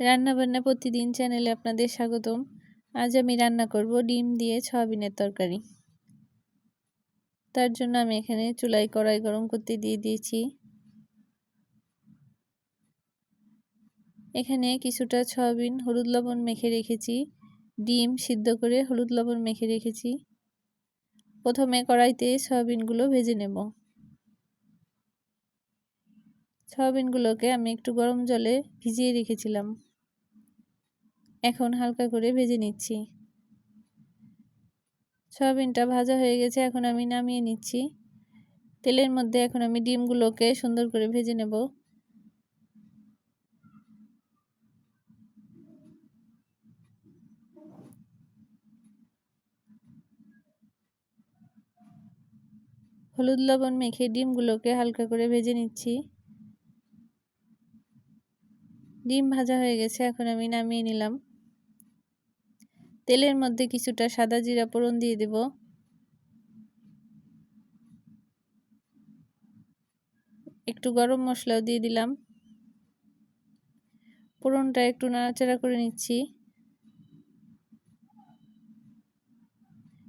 রান্নাবান্না প্রতিদিন চ্যানেলে আপনাদের স্বাগতম। আজ আমি রান্না করব ডিম দিয়ে সয়াবিনের তরকারি। তার জন্য আমি এখানে চুলাই কড়াই গরম করতে দিয়ে দিয়েছি। এখানে কিছুটা সয়াবিন, হলুদ লবণ মেখে রেখেছি। ডিম সিদ্ধ করে হলুদ লবণ মেখে রেখেছি। প্রথমে কড়াইতে সয়াবিনগুলো ভেজে নেব। সয়াবিনগুলোকে আমি একটু গরম জলে ভিজিয়ে রেখেছিলাম। এখন হালকা করে ভেজে নিচ্ছি। সয়াবিনটা ভাজা হয়ে গেছে, এখন আমি নামিয়ে নিচ্ছি। তেলের মধ্যে এখন আমি ডিমগুলোকে সুন্দর করে ভেজে নেব। হলুদ লবণ মেখে ডিমগুলোকে হালকা করে ভেজে নিচ্ছি। ডিম ভাজা হয়ে গেছে, এখন আমি নামিয়ে নিলাম। তেলের মধ্যে কিছুটা সাদা জিরা পোড়ন দিয়ে দেব। একটু গরম মশলাও দিয়ে দিলাম। পোড়নটা একটু নাড়াচাড়া করে নিচ্ছি।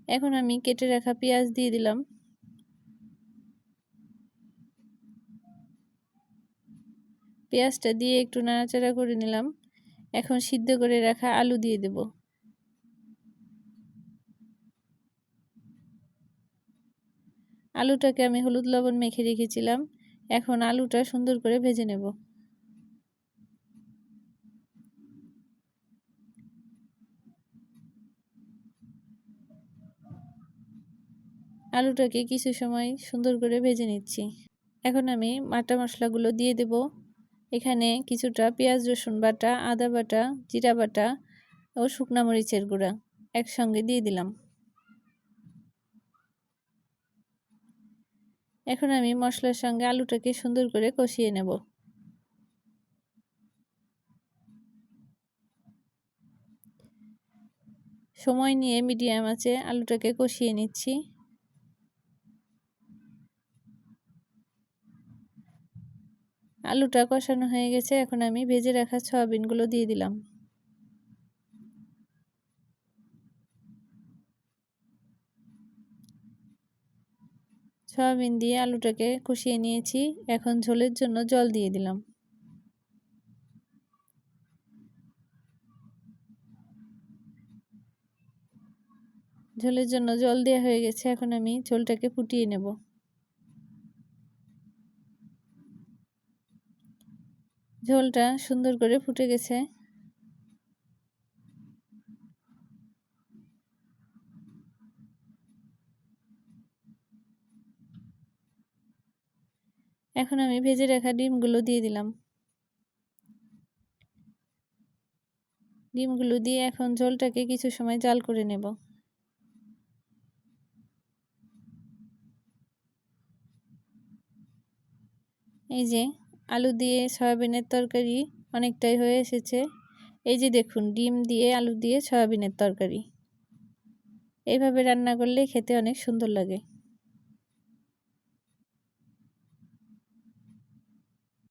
এখন আমি কেটে রাখা পেঁয়াজ দিয়ে দিলাম। পেঁয়াজটা দিয়ে একটু নাড়াচাড়া করে নিলাম। এখন সিদ্ধ করে রাখা আলু দিয়ে দেব। আলুটাকে আমি হলুদ লবণ মেখে রেখেছিলাম। এখন আলুটা সুন্দর করে ভেজে নেব। আলুটাকে কিছু সময় সুন্দর করে ভেজে নিচ্ছি। এখন আমি মাটা মশলাগুলো দিয়ে দেব। এখানে কিছুটা পেঁয়াজ, রসুন বাটা, আদা বাটা, জিরা বাটা ও শুকনা মরিচের গুঁড়া একসঙ্গে দিয়ে দিলাম। এখন আমি মশলার সঙ্গে আলুটাকে সুন্দর করে কষিয়ে নেব। সময় নিয়ে মিডিয়াম আছে আলুটাকে কষিয়ে নিচ্ছি। আলুটা কষানো হয়ে গেছে, এখন আমি ভেজে রাখা সয়াবিনগুলো দিয়ে দিলাম। সয়াবিন দিয়ে আলুটাকে কষিয়ে নিয়েছি। এখন ঝোলের জন্য জল দিয়ে দিলাম। ঝোলের জন্য জল দেওয়া হয়ে গেছে। এখন আমি ঝোলটাকে ফুটিয়ে নেব। ঝোলটা সুন্দর করে ফুটে গেছে। এখন আমি ভেজে রাখা ডিমগুলো দিয়ে দিলাম। ডিমগুলো দিয়ে এখন ঝোলটাকে কিছু সময় জাল করে নেব। এই যে আলু দিয়ে সয়াবিনের তরকারি অনেকটাই হয়ে এসেছে। এই যে দেখুন, ডিম দিয়ে আলু দিয়ে সয়াবিনের তরকারি। এইভাবে রান্না করলে খেতে অনেক সুন্দর লাগে।